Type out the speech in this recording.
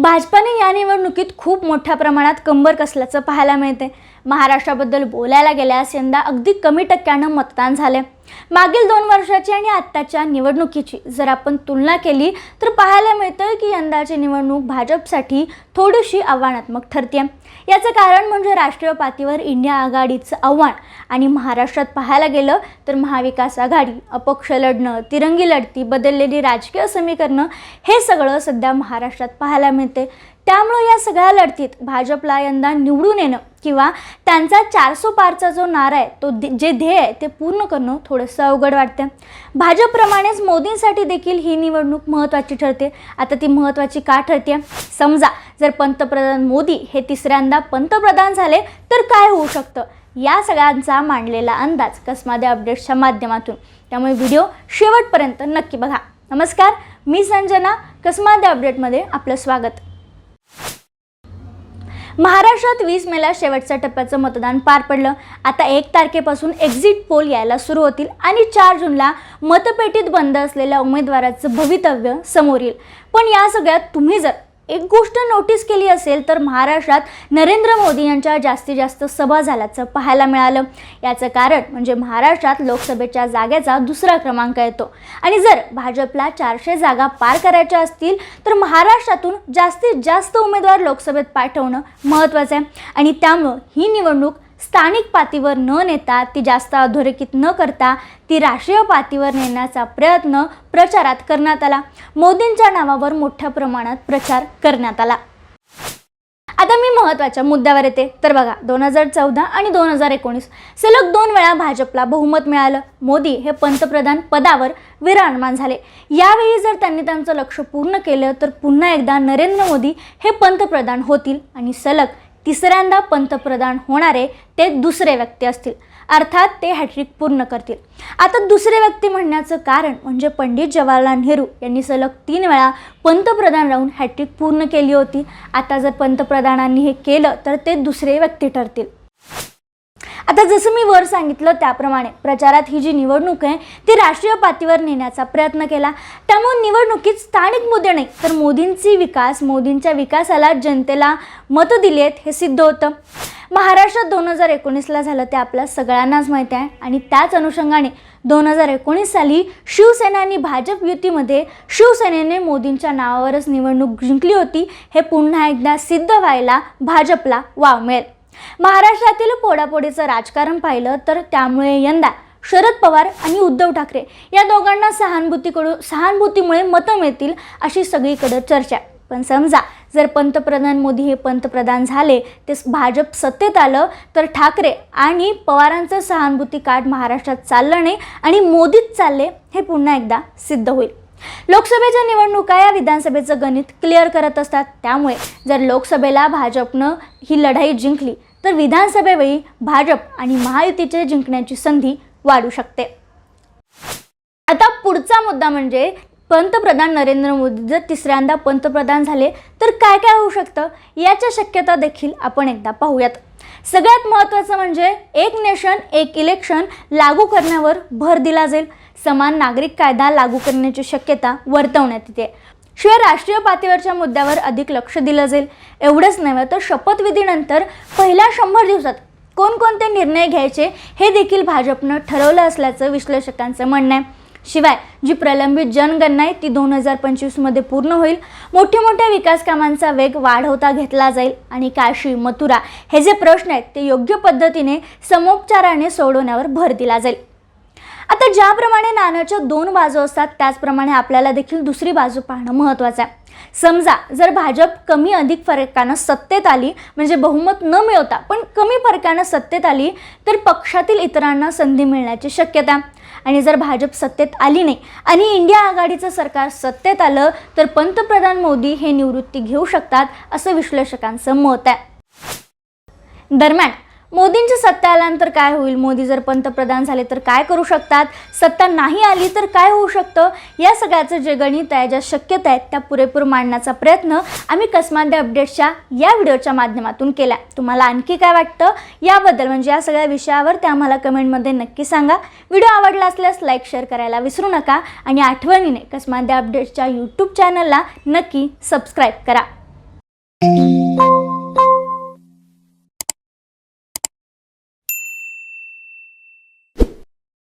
भाजपाने या निवडणुकीत खूप मोठ्या प्रमाणात कंबर कसल्याचं पाहायला मिळते महाराष्ट्राबद्दल बोलायला गेल्यास यंदा अगदी कमी टक्क्यानं मतदान झाले मागील दोन वर्षाची आणि आत्ताच्या निवडणुकीची. जर आपण तुलना केली तर पाहायला मिळतं की यंदाची निवडणूक भाजपसाठी थोडीशी आव्हानात्मक ठरते याचं कारण म्हणजे राष्ट्रीय पातळीवर इंडिया आघाडीचं आव्हान. आणि महाराष्ट्रात पाहायला गेलं तर महाविकास आघाडी अपक्ष लढणं तिरंगी लढती बदललेली राजकीय समीकरणं हे सगळं सध्या महाराष्ट्रात पाहायला मिळते त्यामुळं या सगळ्या लढतीत भाजपला यंदा निवडून येणं किंवा त्यांचा चारसो पारचा जो नारा आहे तो दे- जे ध्येय आहे ते पूर्ण करणं थोडं थोडंसं अवघड वाटतं भाजपप्रमाणेच मोदींसाठी देखील ही निवडणूक महत्त्वाची ठरते. आता ती महत्त्वाची का ठरते समजा जर पंतप्रधान मोदी हे तिसऱ्यांदा पंतप्रधान झाले तर काय होऊ शकतं? या सगळ्यांचा मांडलेला अंदाज कसमादे अपडेट्सच्या माध्यमातून. त्यामुळे व्हिडिओ शेवटपर्यंत नक्की बघा. नमस्कार मी संजना कसमादे अपडेटमध्ये आपलं स्वागत. महाराष्ट्रात वीस मेला शेवटच्या टप्प्याचं मतदान पार पडलं. आता एक तारखेपासून एक्झिट पोल यायला सुरू होतील आणि चार जूनला मतपेटीत बंद असलेल्या उमेदवाराचं भवितव्य समोर येईल. पण या सगळ्यात तुम्ही जर एक गोष्ट नोटीस केली असेल तर महाराष्ट्रात नरेंद्र मोदी यांच्या जास्तीत जास्त सभा झाल्याचं पाहायला मिळालं. याचं कारण म्हणजे महाराष्ट्रात लोकसभेच्या जागेचा दुसरा क्रमांक येतो. आणि जर भाजपला चारशे जागा पार करायच्या असतील तर महाराष्ट्रातून जास्तीत जास्त उमेदवार लोकसभेत पाठवणं महत्त्वाचं आहे. आणि त्यामुळं ही निवडणूक स्थानिक पातळीवर न नेता ती जास्त अधोरेखित न करता ती राष्ट्रीय पातळीवर नेण्याचा प्रयत्न प्रचारात करण्यात आला. मोदींच्या नावावर मोठ्या प्रमाणात प्रचार करण्यात आला. आता मी महत्त्वाच्या मुद्द्यावर येते. तर बघा दोन हजार चौदा आणि दोन हजार एकोणीस सलग दोन वेळा भाजपला बहुमत मिळालं. मोदी हे पंतप्रधान पदावर विराजमान झाले. यावेळी जर त्यांनी त्यांचं लक्ष पूर्ण केलं तर पुन्हा एकदा नरेंद्र मोदी हे पंतप्रधान होतील. आणि सलग तिसऱ्यांदा पंतप्रधान होणारे ते दुसरे व्यक्ती असतील. अर्थात ते हॅट्रिक पूर्ण करतील. आता दुसरे व्यक्ती म्हणण्याचं कारण म्हणजे पंडित जवाहरलाल नेहरू यांनी सलग तीन वेळा पंतप्रधान राहून हॅट्रिक पूर्ण केली होती. आता जर पंतप्रधानांनी हे केलं तर ते दुसरे व्यक्ती ठरतील. आता जसं मी वर सांगितलं त्याप्रमाणे प्रचारात ही जी निवडणूक आहे ती राष्ट्रीय पातळीवर नेण्याचा प्रयत्न केला. त्यामुळे निवडणुकीत स्थानिक मुद्दे नाही तर मोदींची विकास मोदींच्या विकासाला जनतेला मतं दिली आहेत हे सिद्ध होतं. महाराष्ट्रात दोन हजार एकोणीसला झालं ते आपल्या सगळ्यांनाच माहीत आहे आणि त्याच अनुषंगाने दोन हजार एकोणीस साली शिवसेना आणि भाजप युतीमध्ये शिवसेनेने मोदींच्या नावावरच निवडणूक जिंकली होती. हे पुन्हा एकदा सिद्ध व्हायला भाजपला वाव मिळेल. महाराष्ट्रातील पोडापोडीचं राजकारण पाहिलं तर त्यामुळे यंदा शरद पवार आणि उद्धव ठाकरे या दोघांना सहानुभूतीकडून सहानुभूतीमुळे मतं मिळतील अशी सगळीकडं चर्चा. पण समजा जर पंतप्रधान मोदी हे पंतप्रधान झाले ते भाजप सत्तेत आलं तर ठाकरे आणि पवारांचं सहानुभूती कार्ड महाराष्ट्रात चाललं नाही आणि मोदीच चालले हे पुन्हा एकदा सिद्ध होईल. लोकसभेच्या निवडणुका या विधानसभेचं गणित क्लिअर करत असतात. त्यामुळे जर लोकसभेला भाजपनं ही लढाई जिंकली तर विधानसभेवेळी भाजप आणि महायुतीचे जिंकण्याची संधी वाढू शकते. आता पुढचा मुद्दा म्हणजे पंतप्रधान नरेंद्र मोदी जर तिसऱ्यांदा पंतप्रधान झाले तर काय काय होऊ शकतं याच्या शक्यता देखील आपण एकदा पाहूयात. सगळ्यात महत्त्वाचं म्हणजे एक नेशन एक इलेक्शन लागू करण्यावर भर दिला जाईल. समान नागरिक कायदा लागू करण्याची शक्यता वर्तवण्यात येते. शिवाय राष्ट्रीय पातळीवरच्या मुद्द्यावर अधिक लक्ष दिलं जाईल. एवढंच नव्हे तर शपथविधीनंतर पहिल्या शंभर दिवसात कोणकोणते निर्णय घ्यायचे हे देखील भाजपनं ठरवलं असल्याचं विश्लेषकांचं म्हणणं आहे. शिवाय जी प्रलंबित जनगणना आहे ती दोन हजार पंचवीसमध्ये पूर्ण होईल. मोठ्या मोठ्या विकास कामांचा वेग वाढवता घेतला जाईल. आणि काशी मथुरा हे जे प्रश्न आहेत ते योग्य पद्धतीने समोपचाराने सोडवण्यावर भर दिला जाईल. आता ज्याप्रमाणे नाण्याच्या दोन बाजू असतात त्याचप्रमाणे आपल्याला देखील दुसरी बाजू पाहणं महत्त्वाचं आहे. समजा जर भाजप कमी अधिक फरकानं सत्तेत आली म्हणजे बहुमत न मिळवता पण कमी फरकानं सत्तेत आली तर पक्षातील इतरांना संधी मिळण्याची शक्यता आणि जर भाजप सत्तेत आली नाही आणि इंडिया आघाडीचं सरकार सत्तेत आलं तर पंतप्रधान मोदी हे निवृत्ती घेऊ शकतात असं विश्लेषकांचं मत आहे. दरम्यान मोदींची सत्ता आल्यानंतर काय होईल? मोदी जर पंतप्रधान झाले तर काय करू शकतात? सत्ता नाही आली तर काय होऊ शकतं? या सगळ्याचं जे गणित आहे ज्या शक्यता आहेत त्या पुरेपूर मांडण्याचा प्रयत्न आम्ही कसमांदे अपडेट्सच्या या व्हिडिओच्या माध्यमातून केला तुम्हाला आणखी काय वाटतं? याबद्दल म्हणजे या सगळ्या विषयावर ते आम्हाला कमेंटमध्ये नक्की सांगा. व्हिडिओ आवडला असल्यास लाईक शेअर करायला विसरू नका आणि आठवणीने कसमांदे अपडेट्सच्या यूट्यूब चॅनलला नक्की सबस्क्राईब करा.